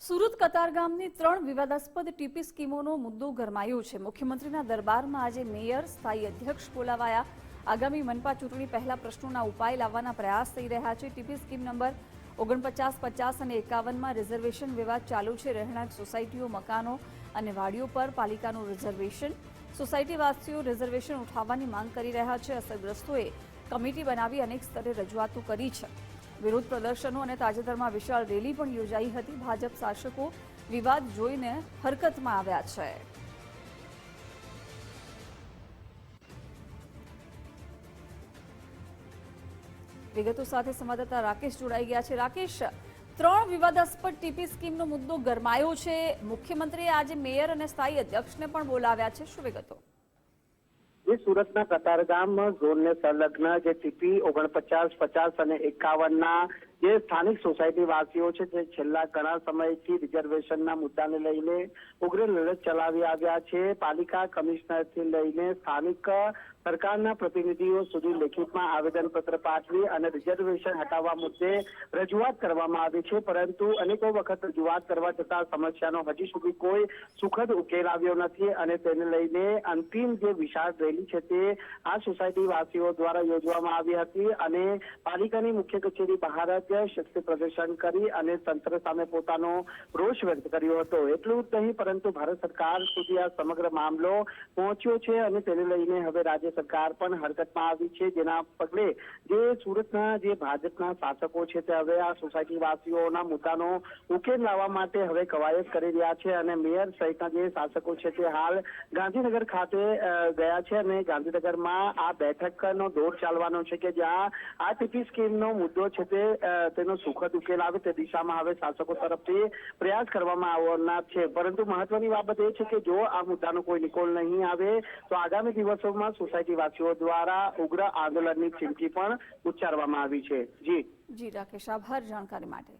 સુરત કતારગામની ત્રણ વિવાદાસ્પદ ટીપી સ્કીમોનો મુદ્દો ગરમાયો છે. મુખ્યમંત્રીના દરબારમાં આજે મેયર, સ્થાયી અધ્યક્ષ બોલાવાયા. આગામી મનપા ચૂંટણી પહેલા પ્રશ્નોના ઉપાય લાવવાના પ્રયાસ થઈ રહ્યા છે. ટીપી સ્કીમ નંબર ઓગણપચાસ, પચાસ અને એકાવનમાં રિઝર્વેશન વિવાદ ચાલુ છે. રહેણાંક સોસાયટીઓ, મકાનો અને વાડીઓ પર પાલિકાનું રિઝર્વેશન. સોસાયટીવાસીઓ રિઝર્વેશન ઉઠાવવાની માંગ કરી રહ્યા છે. અસરગ્રસ્તોએ કમિટી બનાવી અનેક સ્તરે રજૂઆતો કરી છે. વિરોધ પ્રદર્શનો અને તાજેતરમાં વિશાળ રેલી પણ યોજાઈ હતી. ભાજપ શાસકો વિવાદ જોઈને હરકતમાં આવ્યા છે. વિગતો સાથે સંવાદદાતા રાકેશ જોડાઈ ગયા છે. રાકેશ, ત્રણ વિવાદાસ્પદ ટીપી સ્કીમનો મુદ્દો ગરમાયો છે. મુખ્યમંત્રીએ આજે મેયર અને સ્થાયી અધ્યક્ષને પણ બોલાવ્યા છે. શું વિગતો? જે સુરતના કતારગામ ઝોનને સંલગ્ન જે ટીપી ઓગણપચાસ પચાસ અને એકાવનના જે સ્થાનિક સોસાયટી વાસીઓ છે જે છેલ્લા ઘણા સમયથી રિઝર્વેશનના મુદ્દાને લઈને ઉગ્ર લડત ચલાવી આવ્યા છે, પાલિકા કમિશનરથી લઈને સ્થાનિક સરકારના પ્રતિનિધિઓ સુધી લેખિતમાં આવેદનપત્ર પાઠવી અને રિઝર્વેશન હટાવવા મુદ્દે રજૂઆત કરવામાં આવી છે, પરંતુ અનેકો વખત રજૂઆત કરવા છતાં સમસ્યાનો હજી સુધી કોઈ સુખદ ઉકેલ આવ્યો નથી અને તેને લઈને અંતિમ જે વિશાળ રેલી છે તે આ સોસાયટી વાસીઓ દ્વારા યોજવામાં આવી હતી અને પાલિકાની મુખ્ય કચેરી બહાર જ શક્તિ પ્રદર્શન કરી અને તંત્ર સામે પોતાનો રોષ વ્યક્ત કર્યો હતો. એટલું જ નહીં, પરંતુ ભારત સરકાર સુધી આ સમગ્ર મામલો પહોંચ્યો છે અને તેને લઈને હવે રાજ્ય સરકાર પણ હરકતમાં આવી છે. જેના પગલે જે સુરતના જે ભાજપના શાસકો છે તે હવે આ સોસાયટી મુદ્દાનો ઉકેલ લાવવા માટે હવે કવાયત કરી રહ્યા છે અને મેયર સહિતના જે શાસકો છે તે હાલ ગાંધીનગર ખાતે ગયા છે અને ગાંધીનગરમાં આ બેઠકનો દોર ચાલવાનો છે કે જ્યાં આ ટીપી સ્કીમનો મુદ્દો છે તે તેનો સુખદ ઉકેલ આવે તે દિશામાં હવે શાસકો તરફથી પ્રયાસ કરવામાં આવનાર છે. પરંતુ મહત્વની બાબત એ છે કે જો આ મુદ્દાનો કોઈ નિકોલ નહીં આવે, તો આગામી દિવસોમાં સોસાયટી વાસીઓ દ્વારા ઉગ્ર આંદોલનની ચીમકી પણ ઉચ્ચારવામાં આવી છે. જી. જી, રાકેશ, આભાર. જાણકારી માટે.